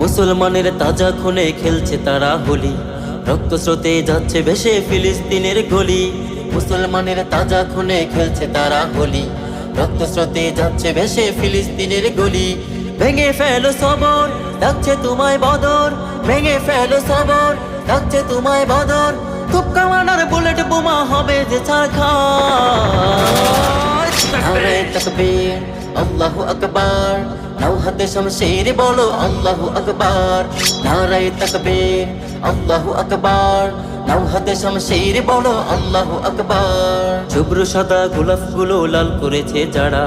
মুসলমানের তাজা খুনে খেলছে তারা হোলি। রক্ত স্রোতে যাচ্ছে ভেসে ফিলিস্তিনের গলি। মুসলমানের তাজা খুনে খেলছে তারা হোলি। রক্ত স্রোতে যাচ্ছে ভেসে ফিলিস্তিনের গলি। ভেঙে ফেলো সবর ডাকছে তোমায় বদর। ভেঙে ফেলো সবর ডাকছে তোমায় বদর। তুপকা মানার বুলেট বোমা হবে যে ছাড়খা নারে তকবীর। আল্লাহু আকবার। নাও হাতে শমশীর বলো আল্লাহু আকবার। নারে তকবীর আল্লাহু আকবার। নাও হাতে শমশীর বলো আল্লাহু আকবার। শুভ্র সাদা গোলাপগুলো লাল করেছে যারা।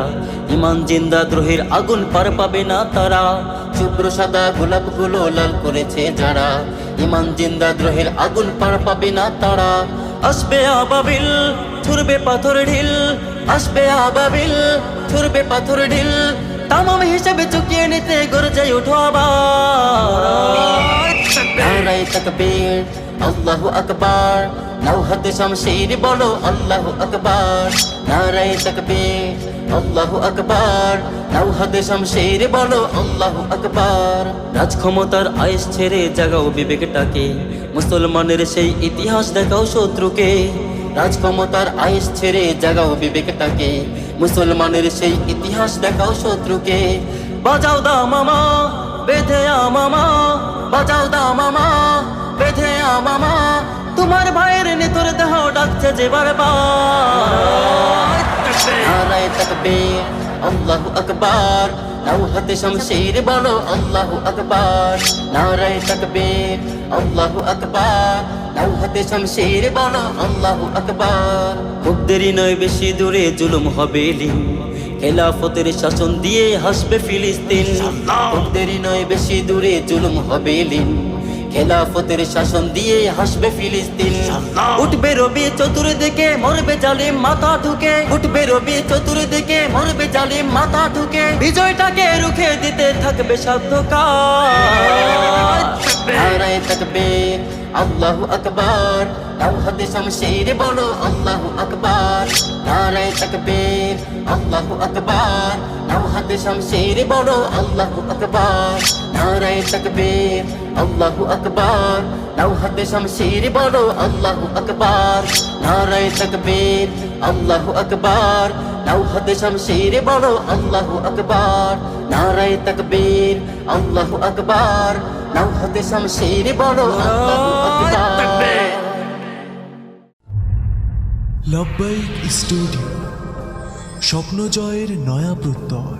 ইমান জিন্দা দ্রোহের আগুন পার পাবে না তারা। শুভ্র সাদা গোলাপগুলো লাল করেছে যারা। ইমান জিন্দা দ্রোহের আগুন পার পাবে না তারা। আসবে আবাবিল ছুরবে পাথর ঢিল, আসবে আবাবিল থুরবে পাথর ঢিল, তামাম হিসেবে চুকিয়ে নিতে গরজে উঠো আবার। নারায় তকবীর, আল্লাহু আকবার। নাও হাতে শমশীর বলো, আল্লাহু আকবার। নারায় তকবীর, আল্লাহু আকবার। নাও হাতে শমশীর বলো, আল্লাহু আকবার। রাজক্ষমতার আয়েস ছেড়ে জাগাও বিবেকটাকে। মুসলমানের সেই ইতিহাস দেখাও শত্রুকে। রাজক্ষমতার আয়েস ছেড়ে জাগাও বিবেকটাকে। মুসলমানের সেই ইতিহাস দেখাও শত্রুকে। বাজাও দা মামা বেঁধে মামা বাজাও দা মামা বেঁধে মামা। তোমার ভাইয়ের নেতর দেহ ডাকছে যে বারবার। আল্লাহু আকবার। নাও হাতে শমশীর বলো আল্লাহু আকবার। নারায় তকবীর আল্লাহু আকবার। নাও হাতে শমশীর বলো আল্লাহু আকবার। খুব দেরি নয় বেশি দূরে জুলুম হবে লিন। খেলাফতের শাসন দিয়ে হাসবে ফিলিস্তিন। খুব দেরি নয় বেশি দূরে জুলুম হবে লিন। খেলাফতের শাসন দিয়ে হাসবে ফিলিস্তিন। উঠবে রবি চতুর্দিকে মরবে জালিম মাথা ঢুকে। উঠবে রবি চতুর্দিকে মরবে জালিম মাথা ঢুকে। বিজয়টাকে রুখে দিতে থাকবে সাধ্য কাজ নারায় তকবীর আল্লাহু আকবার। হাতে শমশীর বলো আল্লাহু আকবার। নারায় তকবীর আল্লাহু আকবার। হাতে শমশীর বলো আল্লাহু আকবার। নারায় তকবীর আল্লাহু আকবার। নাও হাতে শমশীর বলো আল্লাহু আকবার। নারায় তকবীর আল্লাহু আকবার। নাও হাতে শমশীর বলো আল্লাহু আকবার। নারায় তকবীর আল্লাহু আকবার। নাও হাতে শমশীর বলো আল্লাহু আকবার। লাভবাইক স্টুডিও। স্বপ্নজয়ের নয়া প্রত্যয়।